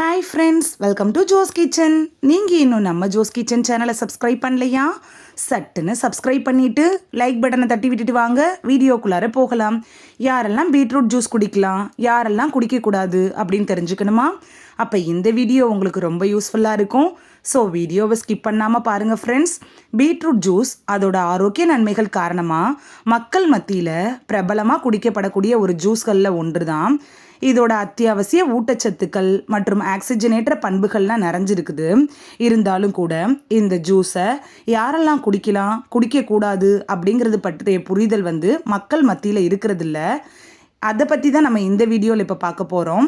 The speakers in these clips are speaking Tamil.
Hi friends welcome to Jo's kitchen நீங்கள் இன்னும் நம்ம ஜோஸ் கிச்சன் சேனலை சப்ஸ்கிரைப் பண்ணலையா? சட்டுன்னு சப்ஸ்கிரைப் பண்ணிவிட்டு லைக் பட்டனை தட்டி விட்டுட்டு வாங்க வீடியோக்குள்ளார போகலாம். யாரெல்லாம் பீட்ரூட் ஜூஸ் குடிக்கலாம் யாரெல்லாம் குடிக்கக்கூடாது அப்படின்னு தெரிஞ்சுக்கணுமா? அப்போ இந்த வீடியோ உங்களுக்கு ரொம்ப யூஸ்ஃபுல்லாக இருக்கும். ஸோ வீடியோவை ஸ்கிப் பண்ணாமல் பாருங்கள் ஃப்ரெண்ட்ஸ் பீட்ரூட் ஜூஸ் அதோட ஆரோக்கிய நன்மைகள் காரணமாக மக்கள் மத்தியில் பிரபலமாக குடிக்கப்படக்கூடிய ஒரு ஜூஸ்களில் ஒன்று தான் இதோட அத்தியாவசிய ஊட்டச்சத்துக்கள் மற்றும் ஆக்சிஜனேற்ற பண்புகள்லாம் நிறைஞ்சிருக்குது. இருந்தாலும் கூட இந்த ஜூஸை யாரெல்லாம் குடிக்கலாம் குடிக்கக்கூடாது அப்படிங்கிறது பற்றிய புரிதல் வந்து மக்கள் மத்தியில் இருக்கிறதில்ல. அதை பற்றி தான் நம்ம இந்த வீடியோவில் இப்போ பார்க்க போகிறோம்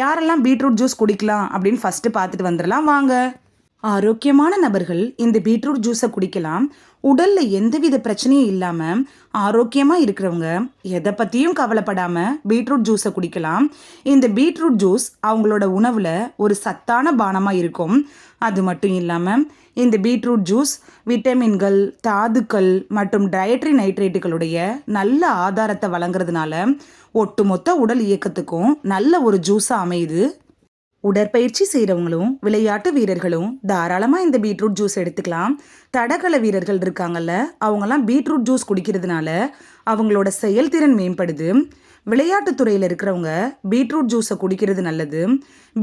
யாரெல்லாம் பீட்ரூட் ஜூஸ் குடிக்கலாம் அப்படின்னு ஃபஸ்ட்டு பார்த்துட்டு வந்துடலாம். வாங்க. ஆரோக்கியமான நபர்கள் இந்த பீட்ரூட் ஜூஸை குடிக்கலாம். உடலில் எந்தவித பிரச்சனையும் இல்லாமல் ஆரோக்கியமாக இருக்கிறவங்க எதை பற்றியும் கவலைப்படாமல் பீட்ரூட் ஜூஸை குடிக்கலாம். இந்த பீட்ரூட் ஜூஸ் அவங்களோட உணவில் ஒரு சத்தான பானமாக இருக்கும். அது மட்டும் இல்லாமல் இந்த பீட்ரூட் ஜூஸ் விட்டமின்கள் தாதுக்கள் மற்றும் டயட்ரி நைட்ரேட்டுகளுடைய நல்ல ஆதாரத்தை வழங்குறதுனால ஒட்டுமொத்த உடல் இயக்கத்துக்கும் நல்ல ஒரு ஜூஸாக அமையுது. உடற்பயிற்சி செய்கிறவங்களும் விளையாட்டு வீரர்களும் தாராளமாக இந்த பீட்ரூட் ஜூஸ் எடுத்துக்கலாம். தடகள வீரர்கள் இருக்காங்கல்ல அவங்கெல்லாம் பீட்ரூட் ஜூஸ் குடிக்கிறதுனால அவங்களோட செயல்திறன் மேம்படுது. விளையாட்டுத்துறையில் இருக்கிறவங்க பீட்ரூட் ஜூஸை குடிக்கிறது நல்லது.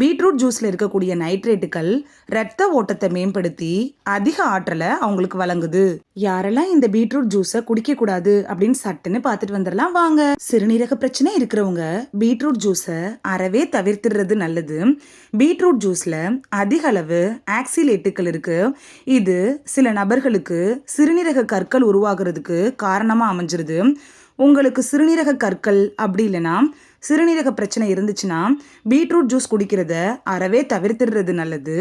பீட்ரூட் ஜூஸில் இருக்கக்கூடிய நைட்ரேட்டுகள் ரத்த ஓட்டத்தை மேம்படுத்தி அதிக ஆற்றலை அவங்களுக்கு வழங்குது. யாரெல்லாம் இந்த பீட்ரூட் ஜூஸை குடிக்கக்கூடாது அப்படின்னு சட்டுன்னு பார்த்துட்டு வந்துடலாம் வாங்க. சிறுநீரக பிரச்சனை இருக்கிறவங்க பீட்ரூட் ஜூஸை அறவே தவிர்த்துடுறது நல்லது. பீட்ரூட் ஜூஸில் அதிக அளவு ஆக்சிலேட்டுகள் இருக்கு. இது சில நபர்களுக்கு சிறுநீரக கற்கள் உருவாகிறதுக்கு காரணமாக அமைஞ்சிருது. உங்களுக்கு சிறுநீரக கற்கள் அப்படி இல்லைன்னா சிறுநீரக பிரச்சனை இருந்துச்சுன்னா பீட்ரூட் ஜூஸ் குடிக்கிறத அறவே தவிர்த்துடுறது நல்லது.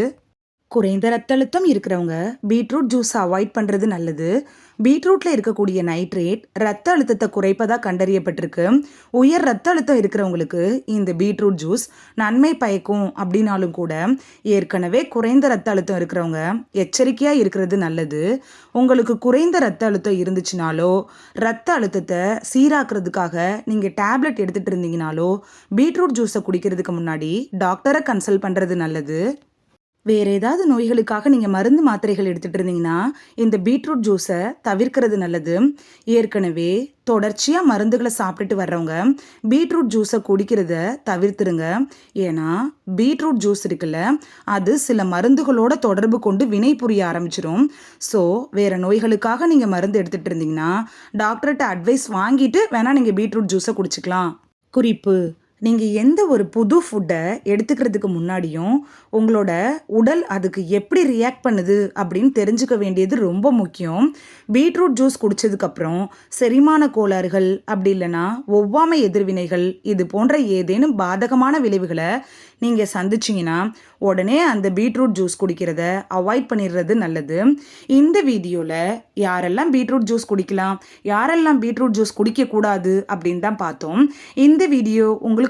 குறைந்த ரத்த அழுத்தம் இருக்கிறவங்க பீட்ரூட் ஜூஸ் அவாய்ட் பண்ணுறது நல்லது. பீட்ரூட்டில் இருக்கக்கூடிய நைட்ரேட் ரத்த அழுத்தத்தை குறைப்பதாக கண்டறியப்பட்டிருக்கு. உயர் ரத்த அழுத்தம் இருக்கிறவங்களுக்கு இந்த பீட்ரூட் ஜூஸ் நன்மை பயக்கும் அப்படின்னாலும் கூட ஏற்கனவே குறைந்த ரத்த அழுத்தம் இருக்கிறவங்க எச்சரிக்கையாக இருக்கிறது நல்லது. உங்களுக்கு குறைந்த ரத்த அழுத்தம் இருந்துச்சுனாலோ ரத்த அழுத்தத்தை சீராக்குறதுக்காக நீங்கள் டேப்லெட் எடுத்துகிட்டு இருந்தீங்கனாலோ பீட்ரூட் ஜூஸை குடிக்கிறதுக்கு முன்னாடி டாக்டரை கன்சல்ட் பண்ணுறது நல்லது. வேறு ஏதாவது நோய்களுக்காக நீங்கள் மருந்து மாத்திரைகள் எடுத்துகிட்டு இருந்தீங்கன்னா இந்த பீட்ரூட் ஜூஸை தவிர்க்கிறது நல்லது. ஏற்கனவே தொடர்ச்சியாக மருந்துகளை சாப்பிட்டுட்டு வர்றவங்க பீட்ரூட் ஜூஸை குடிக்கிறத தவிர்த்துருங்க. ஏன்னா பீட்ரூட் ஜூஸ் இருக்குல்ல அது சில மருந்துகளோட தொடர்பு கொண்டு வினை புரிய ஆரம்பிச்சிடும் ஸோ வேறு நோய்களுக்காக நீங்கள் மருந்து எடுத்துகிட்டு இருந்தீங்கன்னா டாக்டர்கிட்ட அட்வைஸ் வாங்கிட்டு வேணால் நீங்கள் பீட்ரூட் ஜூஸை குடிச்சிக்கலாம். குறிப்பு நீங்கள் எந்த ஒரு புது ஃபுட்டை எடுத்துக்கிறதுக்கு முன்னாடியும் உங்களோட உடல் அதுக்கு எப்படி ரியாக்ட் பண்ணுது அப்படின்னு தெரிஞ்சுக்க வேண்டியது ரொம்ப முக்கியம். பீட்ரூட் ஜூஸ் குடித்ததுக்கப்புறம் செரிமான கோளாறுகள் அப்படி இல்லைன்னா ஒவ்வாமை எதிர்வினைகள் இது போன்ற ஏதேனும் பாதகமான விளைவுகளை நீங்கள் சந்திச்சிங்கன்னா உடனே அந்த பீட்ரூட் ஜூஸ் குடிக்கிறத அவாய்ட் பண்ணிடுறது நல்லது. இந்த வீடியோவில் யாரெல்லாம் பீட்ரூட் ஜூஸ் குடிக்கலாம் யாரெல்லாம் பீட்ரூட் ஜூஸ் குடிக்கக்கூடாது அப்படின்னு தான் பார்த்தோம். இந்த வீடியோ உங்களுக்கு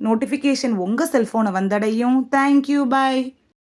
நோட்டிஃபிகேஷன் உங்கள் செல்ஃபோனை வந்தடையும். Thank you bye